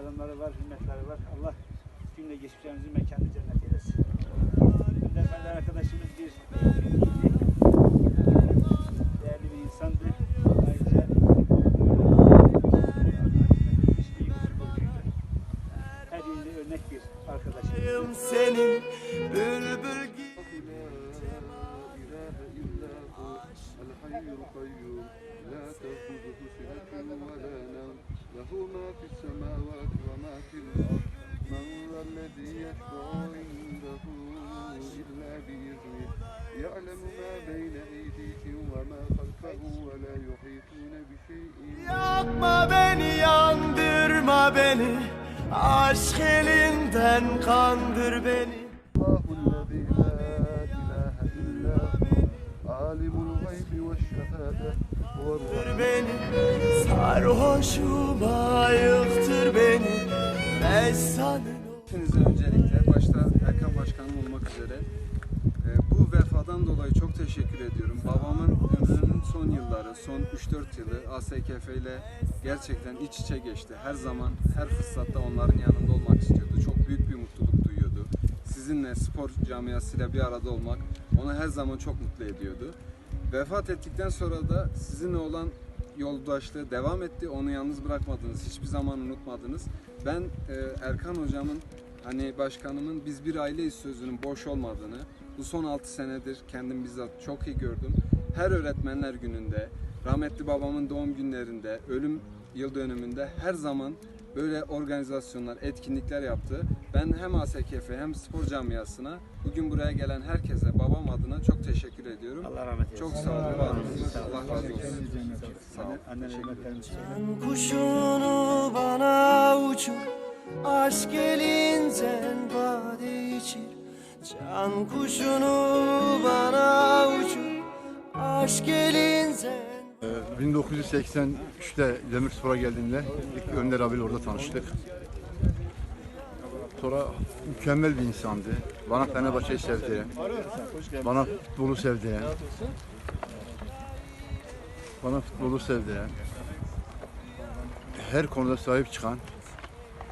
Selamları var, hürmetleri var. Allah cümle geçmişlerimizin mekanı cennet eylesin. Göndermeler arkadaşımız bir değerli bir insandı. Ayrıca. Her yönde örnek bir arkadaşımız. senin bülbül gibi عنده إلا بإذنه يعلم ما بين أيديهم وما خلفهم ولا يحيطون بشيء Yakma beni yandırma beni Aşk elinden kandır beni الله الذي لا إله إلا هو عالم الغيب والشهادة هو الرحمن Yıktır beni Sarhoşuma yıktır beni Mesanın Hepinize öncelikle başta Erkan Başkanım olmak üzere e, bu vefadan dolayı çok teşekkür ediyorum. Babamın ömrünün son yılları, son 3-4 yılı ASKF ile gerçekten iç içe geçti. Her zaman, her fırsatta onların yanında olmak istiyordu. Çok büyük bir mutluluk duyuyordu. Sizinle, spor camiasıyla bir arada olmak onu her zaman çok mutlu ediyordu. Vefat ettikten sonra da sizinle olan yoldaşlığı devam etti. Onu yalnız bırakmadınız. Hiçbir zaman unutmadınız. Ben e, Erkan hocamın hani başkanımın biz bir aileyiz sözünün boş olmadığını bu son 6 senedir kendim bizzat çok iyi gördüm. Her öğretmenler gününde, rahmetli babamın doğum günlerinde, ölüm yıl dönümünde her zaman böyle organizasyonlar, etkinlikler yaptı. Ben hem ASKF hem spor camiasına bugün buraya gelen herkese babam adına çok teşekkür ediyorum. Allah rahmet eylesin. Çok sağ olun, olun. Allah razı olsun. Annen kuşunu bana uçur Aşk elinden bade içir. Can kuşunu bana uçur Aşk elinden 1983'te Demirspor'a geldiğimde ilk Önder abiyle orada tanıştık. Sonra mükemmel bir insandı. Bana Fenerbahçe'yi sevdiren, bana futbolu sevdiren, bana futbolu sevdiren, her konuda sahip çıkan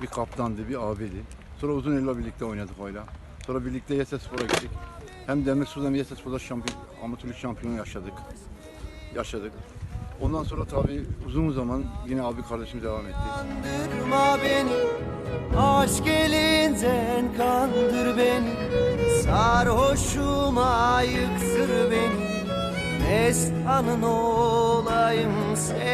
bir kaptandı, bir abiydi. Sonra uzun yıllar birlikte oynadık oyla. Sonra birlikte Yesespor'a gittik. Hem Demirspor'da hem Yesespor'da şampiyon, amatörlük şampiyonu yaşadık. Yaşadık. Ondan sonra tabii uzun zaman yine abi kardeşim devam etti. Kandırma beni Aşk elinden kandır beni Sarhoşuma yıktır beni Mestanın olayım seni